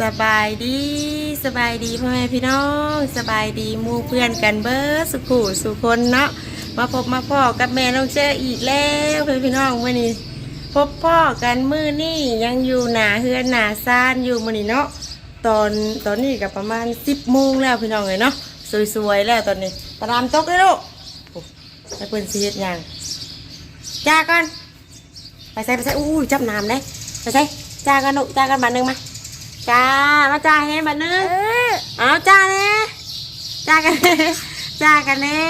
สบายดีสบายดีพ่อแม่พี่น้อง สบายดีมู่เพื่อนกันเบิร์สุขุสุคนเนาะมาพบมาพ่อกับแม่น้องเชออีกแล้วเพื่อนพี่น้องมื่อนี้ พบพ่อกันมือนี่ยังอยู่หนาเฮือนหนาซ่านอยู่มื่อนี้เนาะตอนตอนนี้ก็ประมาณสิบโมงแล้วพี่น้องเลยเนาะสวยๆแล้วตอนนี้ตารามตกเลยลูกโอ้ให้เพื่อนซีเฮ็ดหยังจ้ากันไปใส่ไปใส่อู้จับน้ำเลยไปใส่จ้ากันลูกจ้ากันบาหนึ่งมา จ้ามาจ้าให้บาทหนึ่งเอาจ้าเน่จ้ากันจ้ากันเน่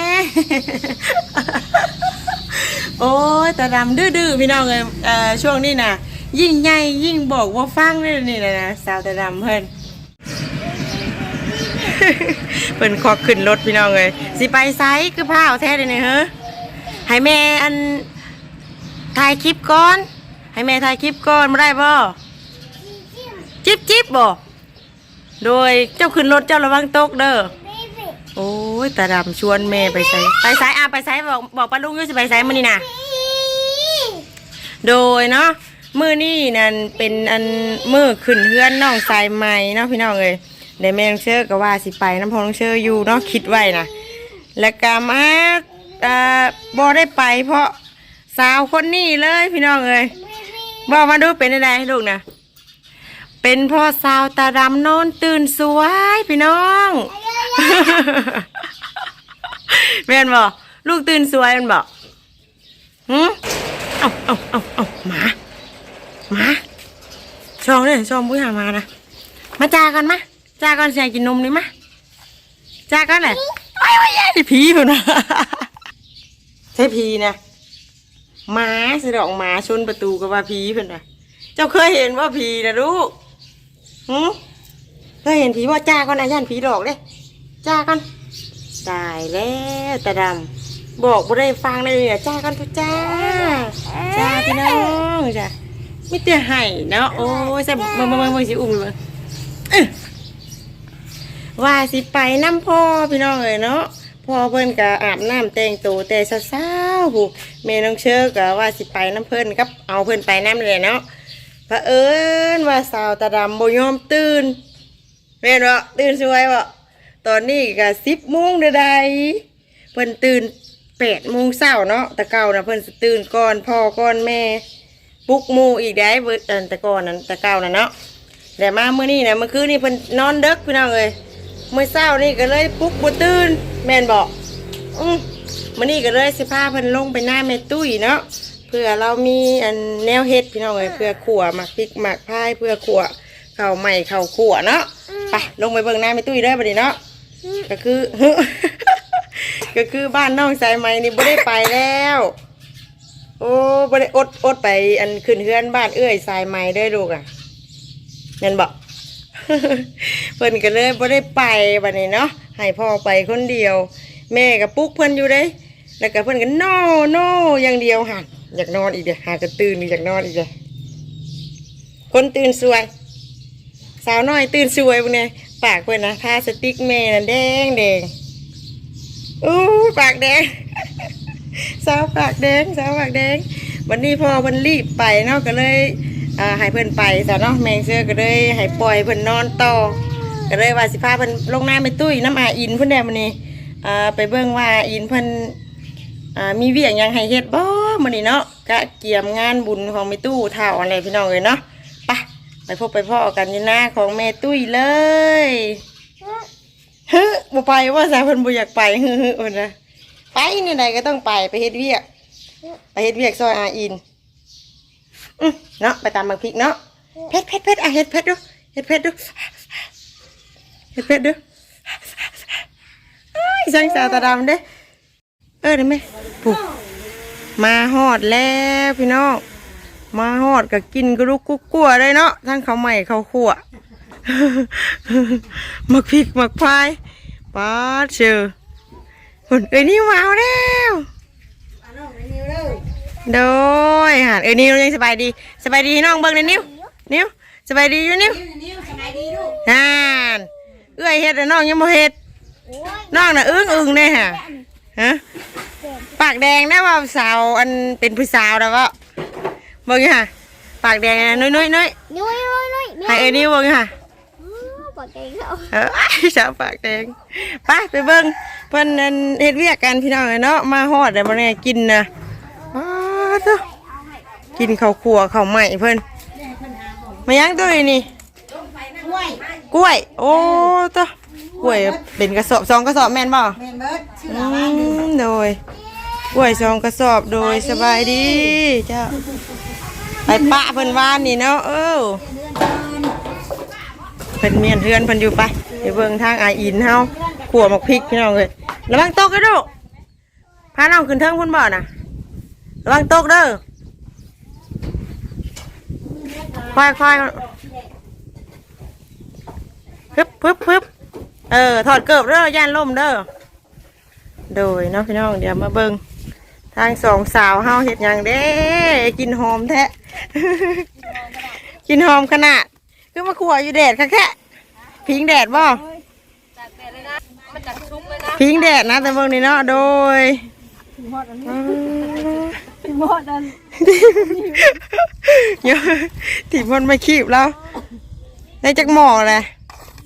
โอ้ยตาดำดื้อๆพี่น้องเลยเอ่อช่วงนี้น่ะ ยิ่งใหญ่ยิ่งบอกว่าฟังเลยนี่นะนะสาวตาดำเพิ่นเพิ่นคอกขึ้นรถพี่น้องเลยสิไปไซส์คือผ้าเอาแท้เลยเนี่ยเฮ้อให้แม่อันถ่ายคลิปก่อน ให้แม่ถ่ายคลิปก่อนไม่ได้บ่ จิ๊บจิ๊บบ่โดยเจ้าขึ้นรถเจ้าระวังตกเด้อโอ้ยตาดำชวนแม่ไปไสไปไสอะไปไสบอกบอกป้าลุงอยุ่สิไปไสมื้อนี้น่ะโดยเนาะมื้อนี้นั่นเป็นอันมื้อขึ้นเฮือนน้องสายใหม่เนาะพี่น้องเอ้ยได้แม่น้องเชื่อก็ว่าสิไปน้ำพองน้องเชื่ออยู่เนาะคิดไว้นะแล้วก็มาอ่าบ่ได้ไป เพราะสาวคนนี้เลยพี่น้องเอ้ยบอกมาดูเป็นอะไรลูกนะ เป็นพ่อสาวตาดำนอนตื่นสวยพี่น้อง แม่นบอกลูกตื่นสวยแมันบอกหืมเอาเอาเอาเอาหมาหมาช่องเลยช่องผู้หามานะมาจ้ากันมาจ้ากันใส่กินนมนี่มาจ้ากันเลยไอ้ไอ้ไอ้ผีเพิ่นนะใช่ผีนะหมาสะดอกหมาชนประตูก็ว่าผีเพิ่อนนะเจ้าเคยเห็นว่าผีนะลูก หืมเคยเห็นผีว่าจ้าก่อนนะย่านผีดอกเลยจ้ากันตายแล้วตาดำบอกบ่ได้ฟังเลยเนี่ยจ้ากันทุกจ้าจ้าพี่น้องจ้ะไม่เตี้ยไห้เนาะโอ้ยใส่เบิ่งเบิ่งเบิ่งเบิ่งสิอุ้มเลยเบิ่งอื้อว่าสิไปน้ำพ่อพี่น้องเลยเนาะพ่อเพิ่นก็อาบน้ำแต่งตัวแต่เช้าๆผู้แม่น้องเชิญก็ว่าสิไปน้ำเพิ่นกับเอาเพิ่นไปน้ำเลยเนาะ เอิญว่าสาวตาดำบ่ยอมตื่นแม่นบ่ตื่นสวยบ่ตอนนี้ก็สิบโมงใดๆเพิ่นตื่นแปดโมงเช้าเนาะแต่เก่านะเพิ่นสิตื่นก่อนพ่อก่อนแม่ปลุกหมู่อีกได้เบิดอันแต่ก่อนนั้นแต่เก่าน่ะเนาะแต่มาเมื้อนี้นะเมื่อคืนนี่เพิ่นนอนดึกพี่น้องเอ้ยเมื่อเช้านี่ก็เลยปลุกบ่ตื่นแม่นบอกอืมมื้อนี้ก็เลยสิพาเพิ่นลงไปหน้าแม่ตุ้ยเนาะ พื่อเรามีอันแนวเฮ็ดพี่น้องเอ้ยเพื่อขั่วหมักพริกหมักพายเพื่อขั่วข้าวใหม่ข้าวขั่วเนาะไปลงไปเบิ่งหน้าแม่ตุ้ยเด้อบัดนี้เนาะก็คือ ก็คือบ้านน้องสายไหมนี่บ่ได้ไปแล้ว โอ้บ่ได้อดอดไป อันขึ้นเฮือนบ้านเอ้ยสายไหมเด้อลูกอะนั่นบอกเพิ่นก็เลยบ่ได้ไปบัดนี้เนาะให้พ่อไปคนเดียว แม่ก็ปลุกเพิ่นอยู่เด้แล้วก็เพิ่นก็นอโนอย่างเดียวหัน อยากนอนอีกเด้อหากระตื่นอีอยากนอนอีกเด้อคนตื่นสวย สาวน้อยตื่นสวยพวกเนี้ยปากเพิ่นนะทาสติ๊กแม่น่ะแดงแดงอู้ปากแดงสาวปากแดงสาวปากแดง วันนี้พ่อเพิ่นรีบไปเนาะก็เลยอ่าให้เพิ่อนไปซะเนาะแมงเสื้อก็เลยให้ปล่อยเพิ่อนนอนต่อก็เลยว่าสิพาเพิ่นลงหน้ำไปตุ้ยน้ำอาอินเพิ่นแดมื้อนี้อ่ไปเบิ่งว่าอินเพิ่น อ่ามีเวียงยังให้เฮ็ดบ่มื้อนี้เนาะกะเกี่ยมงานบุญของแม่ตู้เท่าอะไรพี่น้องเอ้ยเนาะไปไปพบไปพ่อกันอยู่หน้าของแม่ตุ้ยเลยเฮ้ยบ่ไปว่าซะเพิ่นบ่อยากไปเฮ้อเพิ่นนะไปนี่ใดก็ต้องไปไปเฮ็ดเวียก ไปเฮ็ดเวียกซอยอาอินอือเนาะไปตามบางพริกเนาะเผ็ดเผ็ดเผ็ดอะเฮ็ดเผ็ดดูเฮ็ดเผ็ดดูเฮ็ดเผ็ดดูอ้ายสังสาวตาดำเด้ เออได้ไหมปุ๊บมาฮอดแล้วพี่น้องมาฮอดก็กินกระลุกกุ๊กกัวเลยเนาะทั้งข้าใหม่เขาวคั่วมักพริกมักพายปาเชอหุ่นเอ้ยนิวมาแล้วโดยหาเอ้ยนิวยังสบายดีสบายดีน้องเบิ่งเลยนิวนิวสบายดีอยู่นิวฮ่านเอ้ยเฮ็ดแต่น้องยังบ่เฮ็ดน้องน่ะอึ้งอึ้งเลยฮะ ฮะ ปากแดงนะว่าสาวอันเป็นผู้สาวแล้วว่าเบิ่งอยู่ฮะปากแดงนะน้อยน้อยน้อยนุ้ยนุ้ยนุ้ยให้เอ้ยนิวเบิ่งอยู่ฮะนปากเองเขาเออสาวปากแดงไปไปเบิ่งเพิ่นนั่นเฮ็ดเวียกกันพี่น้องเอ้ยเนาะมาฮอดได้บ่แน่กินนะอ้าวเด้อกินข้าวคั่วข้าวใหม่เพิ่นมายังตัวนี้นี่กล้วย กล้วย โอ้เด้อ กล้วยเป็นกระสอบสองกระสอบแม่นบ่แม่นเบิดชื่ออืมโดยกล้วยสองกระสอบโดยสบายดีเจ้าไปปะเพิ่นว่านนี่เนาะเออเพิ่นเมียนเฮือนเพิ่นอยู่ไปไปเบิ่งทางอาอินเฮาขัวหมกพริกพี่น้องเอ้ยระวังตกเด้อลูกพาน้องขึ้นเทิงพุ่นบ่น่ะระวังตกเด้อค่อยๆพึบพึบพึบ เออถอดเกิบเด้อย่านล่มเด้อโดยเนาะพี่น้องเดี๋ยวมาเบิงทางสองสาวเฮาเห็ดหยังเด้กินหอมแท้ กินหอมขนาดคือมาขัวอยู่แดดค่ะแค่พิงแดดบ่พิงแดดนะแต่เบิ่งนี่เนาะโดยอืมหมดอันเดี๋ยวถีบมันไม่คีบแล้วได้จักหม้อเลย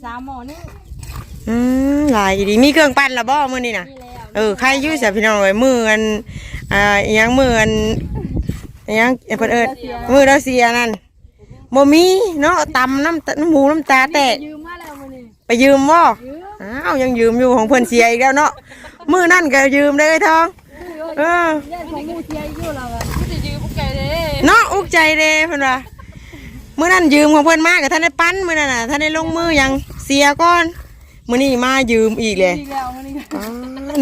สามหมอนี่ อืมหลายดีมีเครื่องปั้นละบ่มื้อนี้น่ะเออใครอยุ่เสียพี่น้องเอ้ยมืออันอ่าอิหยังมืออันอิหยังเพิ่นเอิ้นมือเราเสียนั่นบ่มีเนาะตำน้ำตน้ำหูน้ำตาแตกยืมมาแล้วมื้อนี้ไปยืมบ่อ้าวยังยืมอยู่ของเพิ่นเสียอีกแล้วเนาะมือนั่นก็ยืมได้อทองเออญาติของหมู่เทียอยู่แล้วอะสิยืมพวกแกเด้เนาะอุกใจเด้เพิ่นว่ามื้อนั้นยืมของเพิ่นมาก็ท่านได้ปั้นมื้อนั้นน่ะท่านได้ลงมือหยังเสียก่อน มื้อนี้มายืมอีกเลยอีกแล้วมื้อนี้อ๋อ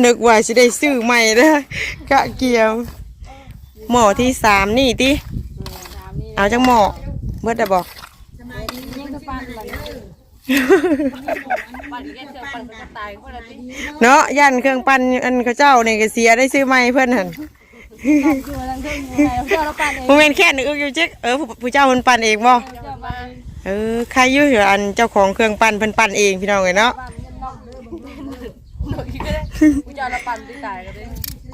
นึกว่าสิได้ซื้อใหม่เด้อกะเกี่ยว หมอที่สามนี่ติสามนี่เอาจังหมอเมื่อได้บอก ยังจะปันบัดปันแกเจอปันก็ตายคนละทีเนาะยันเครื่องปั้นอันเขาเจ้าเนี่ยก็เสียได้ซื้อใหม่เพื่อนหันอยู่ทางเทิงอยู่ไหนเจ้าเราปันเองโมเมนแค่นึกอยู่เจ๊กเออผู้ผู้เจ้าเพิ่นปั้นเองบ่ เจ้าปันเออใครอยู่อยู่อันเจ้าของเครื่องปั้นเพิ่นปั้นเองพี่น้องเอ้ยเนาะ ปันนอกเด้อบ่หนูคิด ก็ได้กูจะเราปันที่ตายก็ได้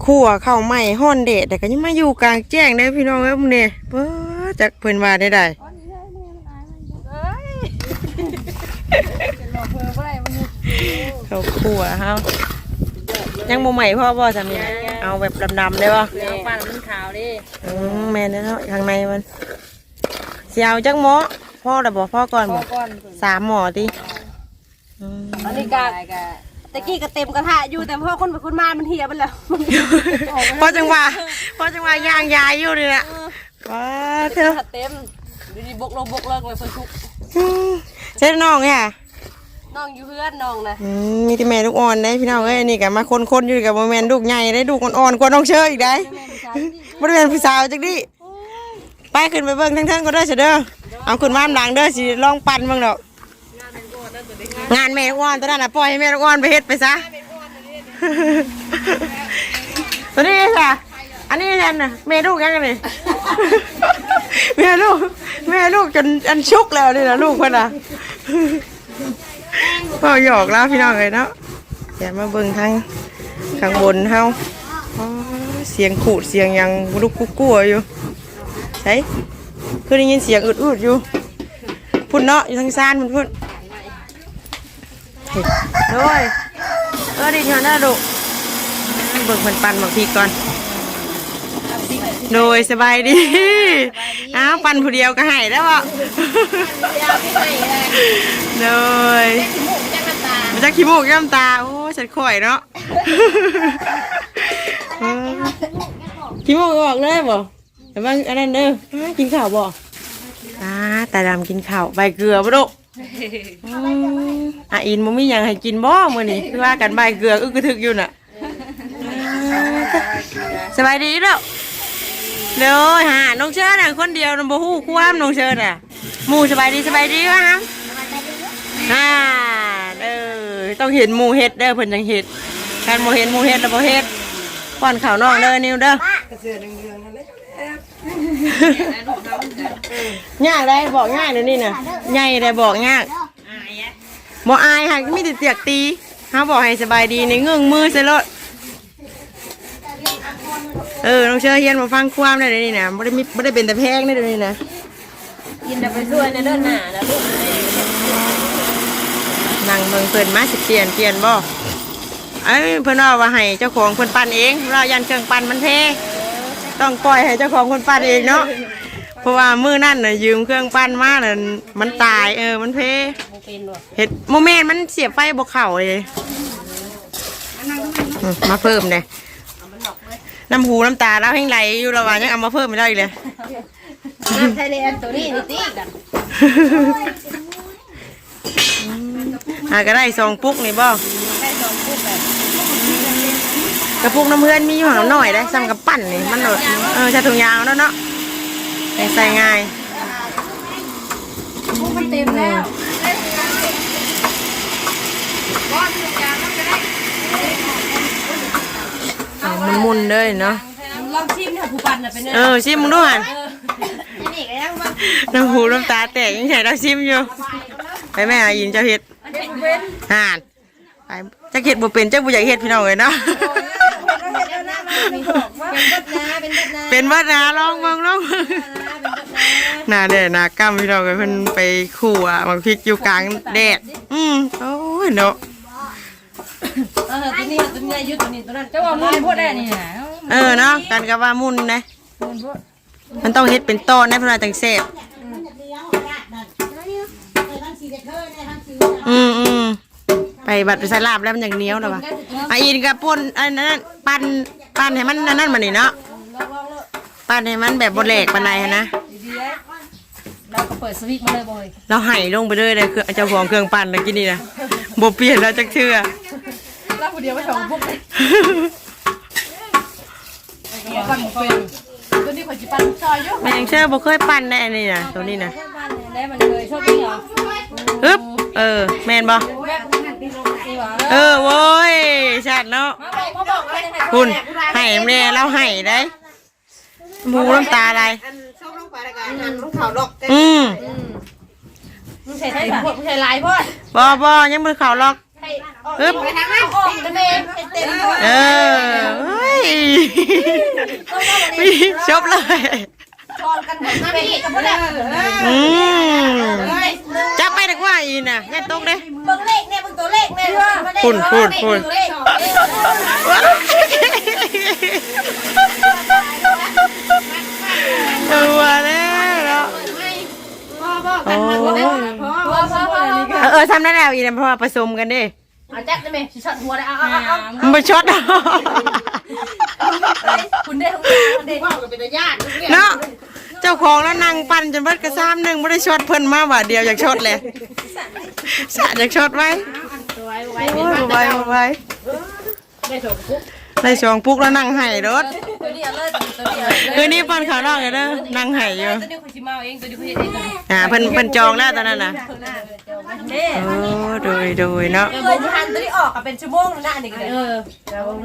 ขั่วข้าวใหม่ฮ้อนเดดแต่ก็ยังมาอยู่กลางแจ้งเด้อพี่น้องเอ้ยมื้อนี้เบ้อจักเพิ่นว่าได้ได้อ๋อนี่ได้แม่มันอายมันเอ้ยเป็นหลอกเพิ่นบ่ได้มันข้าวขั่วเฮายังบ่ใหม่พ่อบ่ซำนี่เอาแบบดำๆได้บ่เอาปันมันขาวดิอืมแม่นเนาะข้างในมันสิเอาจักหมอพ่อแล้วบ่พ่อก่อนพอบ่ก่อนสามหมอติอืมอันนี้กา ตะกี้ก็เต็มกระทะอยู่แต่พอคนไปคนมามันเหี่ยไปแล้วพอจังหวะพอจังหวะย่างยายอยู่นี่แหละว้าเธอเต็มดูดิบกลงบกเลิกเลยคนทุกเช็ดน้องค่ะน้องอยู่เพื่อนน้องนะอืมมีแต่แม่ลูกอ่อนได้พี่น้องเอ้ยนี่กับมาคนคนๆอยู่กับโมเมนลูกใหญ่ได้ลูกอ่อนๆกว่าน้องเชยอีกได้บริเวณผู้สาวจักดิไปขึ้นไปเบิ่งทั้งๆก็ได้เสยเด้อเอาขึ้นมาดังเด้อสิลองปั่นเบิ่งดอก งานแม่ลูกอ่อนตัวนั้นน่ะปล่อยให้แม่ลูกอ่อนไปเฮ็ดไปซะตัวนี้ค่ะอันนี้แทนน่ะแม่ลูกยังไงนี่แม่ลูกแม่ลูกจนอันชุกแล้วนี่นะลูกเพิ่นอะพ่อหยอกแล้วพี่น้องเลยเนาะเดี๋ยวมาเบิ่งทางข้างบนเฮาเสียงขูดเสียงยังลูกกุ๊กกัวอยู่ใช่คือได้ยินเสียงอึดๆอยู่พุ่นเนาะอยู่ทางซานพุ่นพุ่น เฮ้ยโอ้ยเออดิเถอะนะลูกเบิ่งเพิ่นปั่นบักพีก่อน โดยสบายดีอ้าวปั่นผู้เดียวก็ให้แล้วบ่โดยมาจากขี้มูกย่ำตา โอ้ฉันข่อยเนาะขี้มูกออกเลยบ่แต่ว่าอันนั้นเด้อกินข้าวบ่อ่าตาดำกินข้าวใบเกลือบ่ลู อืมอะอินบ่มีหยังให้กินบ่มื้อนี้คือว่ากันใบเกลืออึกกระทึกอยู่น่ะอ่าสบายดีเด้อเลยฮะน้องเชิญน่ะคนเดียวน้องบูฮู้ความน้องเชิญน่ะหมู่สบายดีสบายดีวะฮะอ่าเออต้องเห็นหมู่เฮ็ดเด้อเพิ่นจังเฮ็ดการบ่เห็นหมู่เฮ็ดแล้วบ่เฮ็ดป้อนข้าวน้องเด้อนิวเด้อยากได้บอกยากเดี๋ยวนี้น่ะใหญ่ได้บอกยากบ่อายค่ะมีแต่เตียกตีเฮาบอกให้สบายดีในเงื้องมือใส่รถเออน้องเชอเฮียนมาฟังความได้เลยวนี่นะไม่ได้มีไม่ได้เป็นแต่แพงได้เลยวนี่นะกินแต่ไปช่วยในเดินหน้านะลูกอนั่งเบิ่งเพิ่นมาสิเปลี่ยนเปลี่ยนบ่เอ้ยเพิ่นว่าว่าให้เจ้าของเพิ่นปั่นเองเรายันเครื่องปั่นมันเพ ต้องปล่อยให้เจ้าของเพิ่นปั่นเองเนาะเพราะว่ามื้อนั้นน่ะยืมเครื่องปั่นมาน่ะมันตายเออมันเพบ่เป็นหรอกเฮ็ดโมเมนต์มันเสียบไฟบ่เข้าเลยอืมมาเพิ่มเลยน้ำหูน้ำตาแล้วแห้งไหลอยู่ระหว่างยังเอามาเพิ่มไม่ได้อีกเลย น้ำไทยแลนด์ตัวนี้นี่ติกันหาก็ได้สองปุ๊กนี่บ่ ได้สองปุ๊บแบบ กระปุกน้ำเพื่อนมีอยู่ห่างหน่อยได้ซ้ำกับปั่นนี่มันโดดเออใช้ถุงยางแล้วเนาะให้ใส่ง่ายปุ๊บมันเต็มแล้วเอามันมุนๆเลยเนาะลองชิมเนี่ยผู้ปันน่ะเป็นไงเออชิมมึงด้วยหันนี่ก็ยังว่าน้ำหูน้ำตาแตกยังใส่เราชิมอยู่ไปแม่อายินเจ้าเฮ็ดมันเป็นเว้นห่านไปจะเฮ็ดบ่เป็นจักบ่อยากเฮ็ดพี่น้องเลยเนาะ เป็นบดนาเป็นบดนาเป็นวัดนาลองเบิ่งลองเบิ่งหน้าแดดหน้ากำพี่น้องเอ้ยเพิ่นไปขู่อะบางพริกอยู่กลางแดดอืมโอ้ยเนาะเออตัวนี้ตัวนี้อายุตัวนี้ตัวนั้นเจ้าว่ามึงพูดได้นี่นะเออเนาะกันก็ว่ามุนนะมันต้องเฮ็ดเป็นตอนนะเพิ่นว่าจังแซ่บอืมอืมไปบัดไปใส่ลาบแล้วมันอย่างเหนียวแล้วว่ะอะอินกับป่นอันนั้นปั่น ปั่นให้มันอันนั่นมานี่เนาะปั่นให้มันแบบบ่แหลกปานใดหั้นนะดีๆเราก็เปิดสวิตช์มาเลยบ่อยเราไห้ลงไปเลยเลยคือเจ้าของเครื่องปั่นเลยกินนี่นะบ่เปลี่ยนแล้วจักเทื่อ เราคนเดียวไปสองพวกเลยปั่นเป็นตัวนี้ข่อยจิปั่นซอยเยอะแม่งเชื่อบ่เคยปั่นได้อันนี้นะตัวนี้นะได้มันเลยชอบนี่เหรอฮึบเออแม่นบ่แบบนี่หวะ เออโว้ยชัดเนาะมาบอกมาบอกอะไรให้คุณให้แม่เราให้ได้หมูน้ำตาอะไรอันชอบลงไปแล้วกันอันมันเข่าดอกอืมมึงใส่ใส่พวกมึงใส่ลายพ่อบ่บ่ยังบ่เข้าหรอกฮึบไปทางนั้นออกนะเมย์เต็มด้วยเออเฮ้ยจบเลยชอนกันหมดเป็นกับพวกนี้อืมจับไปดีกว่าอีน่ะอย่าตกเด้เบิ่งเลขเนี่ย เบิ่งตัวเลขเนี่ยพูนพูนพูนเลขเออว่าแล้วเนาะโอ้ยพ่อพ่อพ่อนี่ก็เออเออทำได้แล้วอีนะเพราะว่าผสมกันดิอาจัดได้ไหมชิชัดหัวได้เอาเอาเอามันไปช็อตเอาคุณได้ทั้งคุณได้ว่าก็เป็นญาติเนี่ยเนาะเจ้าของแล้วนั่งปั่นจนเบิดกระซ้ำหนึ่งไม่ได้ช็อตเพิ่นมาว่าเดียวอยากช็อตเลยสะอยากช็อตไว้ ไว้ไว้โอ้ยไว้ไว้ได้สองปุ๊บในสองปุ๊กแล้วนั่งไห้รถตัวนี้เลิศตัวนี้คืนนี้ปั่นขาวนอกเลยเด้อนั่งไห้อยู่ตัวนี้คุณชิมาเองตัวนี้คุณเห็นเองตัวนี้อ่าเพิ่นเพิ่นจองแล้วตอนนั้นน่ะเด้โอ้โดยโดยเนาะเออทันตัวนี้ออกกับเป็นชั่วโมงแล้วนะอันนี้ก็เลยเออ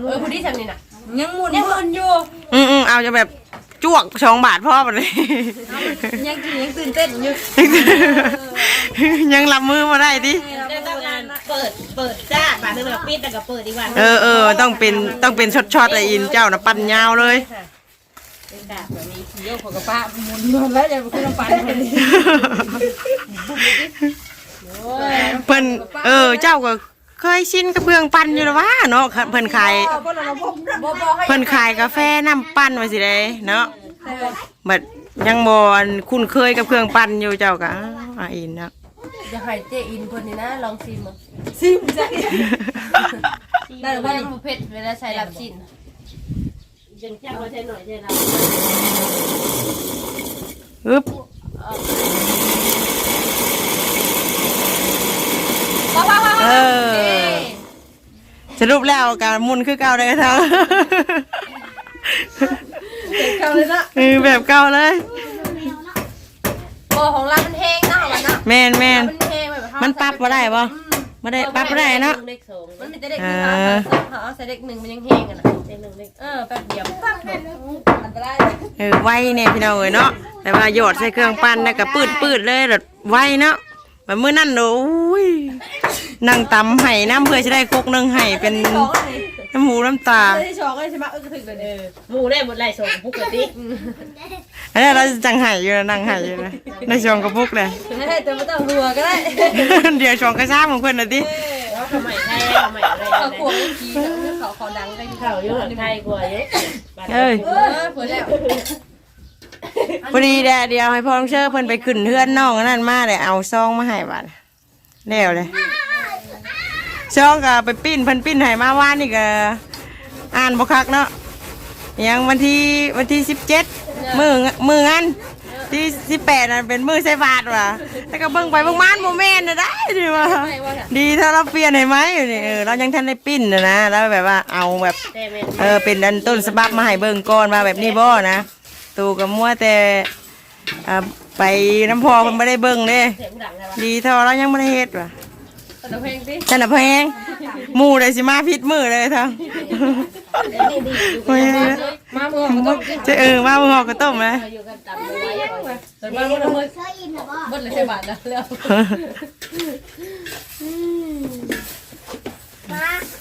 เออคุณที่ทำนี่น่ะยังหมุนยังหมุนอยู่อืมอืมเอาจะแบบ จวกสองบาทพ่อไปเลยยังกินยังตื่นเต้นอยู่ยังรับมือมาได้ดิเปิดเปิดจ้าบาทนึงแล้วปิดแล้วก็เปิดอีกวันเออเออต้องเป็นต้องเป็นช็อตช็อตๆไออินเจ้านะปั่นยาวเลยเป็นดาบแบบนี้เดี๋ยวของกับป้าหมุนหมุนแล้วจะไปขึ้นน้ำปันคนนี้เพิ่นเออเจ้าก็ เคยชินกับเครื่องปั่นอยู่แล้ววะเนาะเพิ่นขายบ่เราบ่บ่บ่ให้เพิ่นขายกาแฟน้ำปั่นไว้สิได้เนาะบัดยังบ่อันคุ้นเคยกับเครื่องปั่นอยู่เจ้าก็อ้าวอะอินเนาะจะให้เจอินคนนี้นะลองซิมซิมจ้ะได้ว่าประเภทเวลาใช้รับชิ้นยังจ้างมาใช้หน่อยใช่ไหมอึ๊บ ว้าวว้าวว้าวเออ สรุปแล้วการหมุนคือเก่าได้ทั้งเขาเลยนะเออแบบเก่าเลยบ่ของเรามันแห้งนะของเรานะแม่นแม่นมันแห้งแบบมันปรับบ่ได้บ่บ่ได้ปรับบ่ได้เนาะเลขสองมันมีแต่เด็กหนึ่งเขาเอาใส่เด็กหนึ่งมันยังแห้งกันนะเลขหนึ่งเลขเออแป๊บเดียวปั๊บอันตรายเออไวเนี่ยพี่น้องเอ้ยเนาะแต่ว่าหยอดใส่เครื่องปั้นแล้วก็ปืดปืดเลยแบบไวเนาะ แบบมื้อนั้นโอ้ยนั่งตำไห้น้ำเพื่อจะได้คกหนึงไห้เป็นสองอันนี้น้ำหมูน้ำตาที่ชองก็ใช่ไหมเออกระถึกเลยเออหมูได้หมดไรส่งปกติอันนี้เราจังไห้อยู่นะนั่งไห้อยู่นะในช่องกระปุกเลยให้แต่ไม่ต้องรัวก็ได้เดี๋ยวช่องกระซ้าของเพื่อนนะติแล้วทำไมไทยทำไมอะไรเขาขวดขี้เขาเขาดังได้เขาเยอะไทยกว่าเยอะเอ้ยเออเปิดแล้ว พอดีแดดเดียวให้พ่อต้องเชื่อเพิ่นไปขึ้นเพื่อนน้องอันนั่นมาเลยเอาซองมาให้บัดแล้วเลยซองก็ไปปิ้นเพิ่นปิ้นให้มาว่านนี่ก็อ่านบ่คักเนาะยังวันที่วันที่สิบเจ็ดมือมืองานที่สิบแปดนั่นเป็นมือใส่บาทว่ะแล้วก็เบิ่งไปเบิ่งมานโมเมนต์น่ะได้ดิว่ะดีถ้าเราเปลี่ยนให้ไหมอยู่นี่เออเรายังทันได้ปิ้นนะนะแล้วแบบว่าเอาแบบแต่เป็นเออเป็นดันต้นสบับมาให้เบิ่งก่อนมาแบบนี้บ่นะ ตูกับมัวแต่อ่าไปน้ำพอมันไม่ได้เบิ่งเด้เสียงดังเลยวะดีเท่าเรายังไม่ได้เฮ็ดว่ะแต่เพลงดิฉันน่ะเพลงหมู่เลยสิมาพิษมือเลยทั้งเพลงมาเมื่อมันต้องจะเออมาเมื่อหอกก็ต้มเลยอยู่กันต่ำเอาไว้แต่มาเมื่อเมื่อเมื่อเลยใช่บาทแล้วแล้ว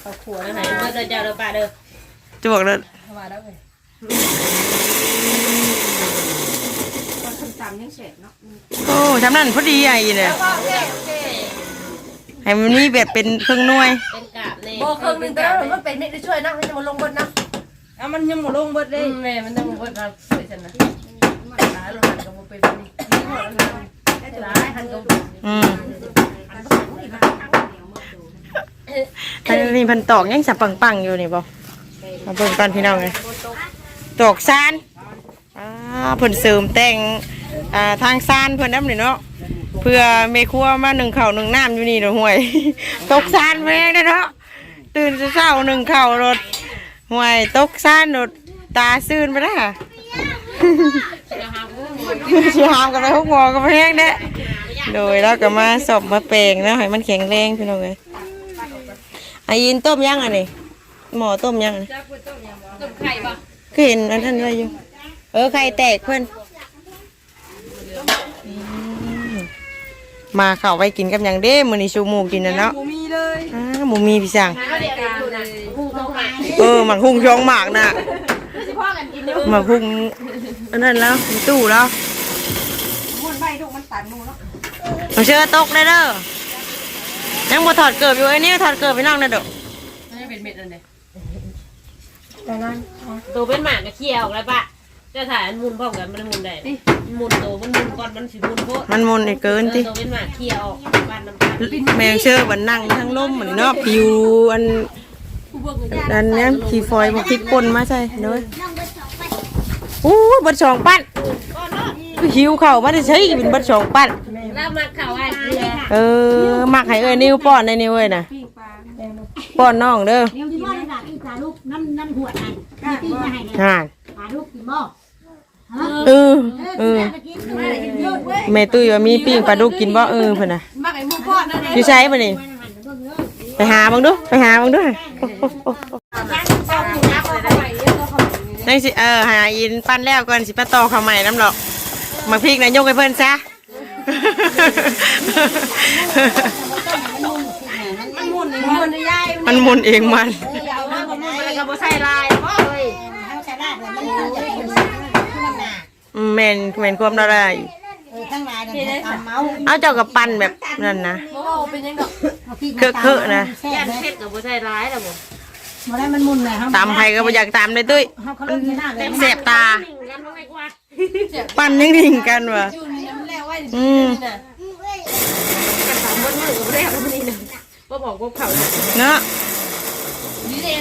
เขาขัวแล้วไหนเมื่อเจ้าเด้อป้าเด้อจะบอกเลยมาแล้ว ไงโอ้ทำนั่นพอดีไอ้เนี่ยให้มันนี่แบบเป็นเครื่องหน่วย เป็นกาบเลยโบเครื่องนึงแต่มันเป็นไม่ได้ช่วยนะมันจะมาลงบนนะเอะมันยังมาลงบนเลยแม่มันต้องบนนะสวยจังนะหาเราหันกับมันเป็นนี่หลายหันกับอืมอันนี้พันตอกยังสับปังๆอยู่นี่บ่มาเบิ่งกันพี่น้องเลยตอกซานอ่าเพิ่นเสริมแต่ง อ่าทางซานเพิ่นน้ำนี่เนาะเพื่อเมครัวมาหนึ่งเข่าวหนึ่งน้ำอยู่นี่เนาะห่วย ตกซานแม่งเด้อเนาะตื่นเช้าๆหนึ่งเข่าวรถห่วยตกซานรถตาซื่นไปแล้วค่ะชิหามกันไปทุกหมอกันไปแห้งเด้โดยแล้วก็มาสอบมาแปลงแล้วให้มันแข็งแรงพี่น้องเลยอายินต้มยังอะนี่หมอต้มยังอะนี่ต้มไข่ปะคือเห็นอันท่านอะไรอยู่ เออไข่แตกเพื่อน มาเข้าไปกินกับหยังเด้มื้อนี้ชูหมูกินนะเนาะหมูมีเลยอ้าหมูมีพี่สั่งเดี๋ยวอยู่นะหูเข้ามาเออหมักหุ่งช่องหมากน่ะหมักหุ่งอันนั้นแล้วมีตู้แล้วม้วนใบทุกมันตันมูเนาะเอาเชื่อตกเลยเด้อยังบ่ถอดเกิบอยู่ไอ้นี่ถอดเกิบไปนั่งเลยเด้อนี่เป็นเม็ดอะไรตัวเป็นหมากกระเคี้ยวแล้วปะ จะถ่ายมันมุนพร้อมกันมันมุนได้มุนตัวมันมุนก่อนมันสิมุนโพดมันมนไอ้เกินติตัวเป็นหมากเคี้ยวบ้านน้ำตาลแมงเชื่อวันนั่งทั้งลมเหมือนเนาะปิวอันอันเนี้ยขี่ฟอยมาพลิกปนมาใช่เด้ออู้บัดสองปั้นคือหิวเข่าวมาได้ใช้เป็นบัดสองปั้น แล้วมาข่าวไอ้เกลือเออมักให้เอ้ยนิ้วป้อนในนิ้วเอ้ยน่ะป้อนน้องเด้อเดี๋ยวที่บ่ได้ด่าอีกาลูกน้ำน้ำหัวนั่นที่ตีมาให้เนี่ยห่าน ปลาลูกกินบ่ เออเออจะกินไม่ได้กินเยอะเว้ยแม่ตุ้ยว่ามีปิ้งปลาดุกกินบ่เออเพิ่นน่ะมักไอ้หมูพอดนั่นเองอยู่ใช้ป่ะนี่ไปหาบังดูไปหาบังดูนั่นสิเออหาอินปั้นแล้วก่อนสิไปต่อข้าวใหม่น้ำหรอกมาพริกนะยกให้เพิ่นซะมันมุนมันยายมันหมุนเองมันเอามามันมุนอะไรกับใส่ลายบ่เอ้ยเอาชนะเลยมันจะเป็นขึ้นน้ำหนักอืม แม่นแม่นความละลายเออทั้งหลายเนี่ยทำเมาเอาเจ้ากับปั้นแบบนั่นนะ บ่ว่าเป็นยังดอกแซ่ยับนเลยเพชรกับบัวใส่ร้ายแล้วบ่บ่ได้มันมุนเลยครับตามไผก็บ่อยากตามเลยตุ้ยเขาเขาเริ่มชนะเลยเสพตากันบ้างไหมกว่าปั้นยังดิ่งกันว่ะ อยู่นี่มันแล้วไว้อืม น่ะกันสามวันมือกับแรกแล้วมันนี่นะบ่บอกว่าเขาเนาะ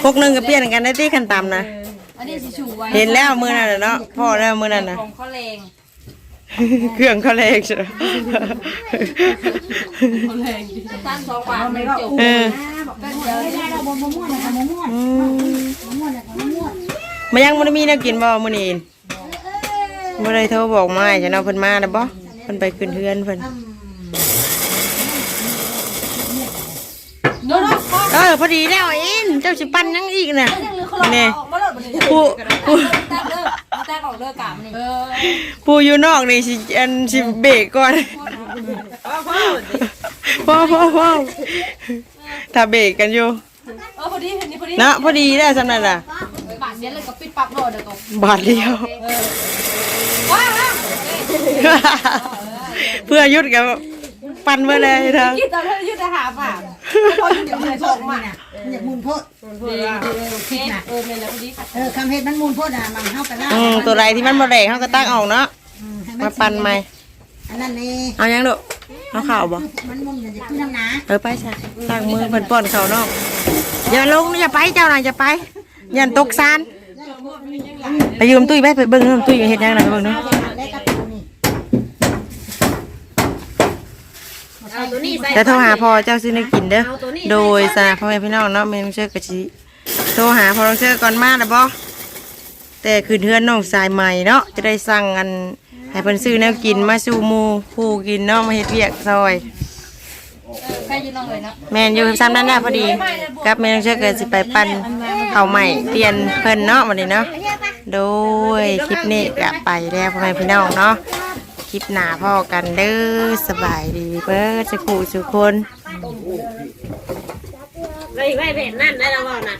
พวกหนึงก็เปลี่ยนกันได้ที่คันตามนะอั นนี้สิชูไว้เห็นแล้วมื้อนั้นน่ะเนาะพ่อแล้วมื้อนั้นน่ะของข้อแรงเครื่องเขาแรงใช่ไหมข้อแรงตั้งสองบาทไม่จบเออบอกกันเดี๋ยวได้เราบ่ม่วนเลยค่ะม่วนอืมม่วนเลยค่ะม่วนมายังมันมีแนวกินบ่มื้อนี้บ่ได้โทรบอกมาให้จะเนาะเพิ่นมาแล้วบ่เพิ่นไปขึ้นเฮือนเพิ่น โน้ต เออพอดีแล้วอินเจ้าสิปั่นยังอีกน่ะเขานี่ออกมาแล้วมันผู้ผู้ตั้งเด้อตั้งออกเด้อกามนี่เออผู้อยู่นอกนี่สิอันสิเบรกก่อนพ่อพ่อพ่อถ้าเบรกกันอยู่เออพอดีเห็นนี่พพอดีเนาะพอดีได้สำนันล่ะบาทเดียวเลยก็ปิดปั๊บโดดเดี๋ยวก็บาทเดียวว้าวแล้วเพื่อยุดกับปันไปเลยเธอคิดตอนเธอยืดจะหาผ่า พออยู่ในสองมาอยากมูลโพดโอเคเออเป็นแล้วพอดีเออคำเฮ็ดมันมูลโพดอะมันเข้ากันได้อืมตัวไรที่มันบ่แดงเขาก็ตั้งออกเนาะมาปันใหม่อันนั้นนี่เอายังลูกเอาข่าวบ่มันมุนอย่าขึ้นน้ำหนาเออไปซะตั้งมือเพิ่นป้อนเขาวนอกอย่าลงอย่าไปเจ้าน่ะอย่าไปอย่าตกซานไปยืมตุ้ยไปไปเบิ่งเบิ่งตุ้ยเฮ็ดยังไงไปเบิ่งเนาะ ได้กับตัวนี้ เอา ตัวนี้ใส่แต่โทรหาพ่อเจ้าซื้อในกินเด้อ โดยสาพ่อแม่พี่น้องเนาะแม่น้องเชื่อกะสิโทรหาพ่อน้องเชื่อก่อนมาแล้วบ่แต่คืนเฮือนน้องสายใหม่เนาะจะได้สั่งอันให้เพิ่นซื้อแนวกินมาสู่หมู่ผู้กินเนาะมาเฮ็ดเวียกซอย ใครยืนน้องเลยเนาะแม่นอยู่ซ้ำนั้นน่ะพอดีกับแม่น้องเชื่อก็สิไปปั่นข้าวใหม่เปลี่ยนเพิ่นเนาะวันนี้เนาะ โดยคลิปนี้ก็ไปแล้วพ่อแม่พี่น้องเนาะค ลิปหน้าพ่อกันเด้อสบายดีเบิดสุขุสุคนไว้ไว้เป็นนั่นได้แล้วบ่นะ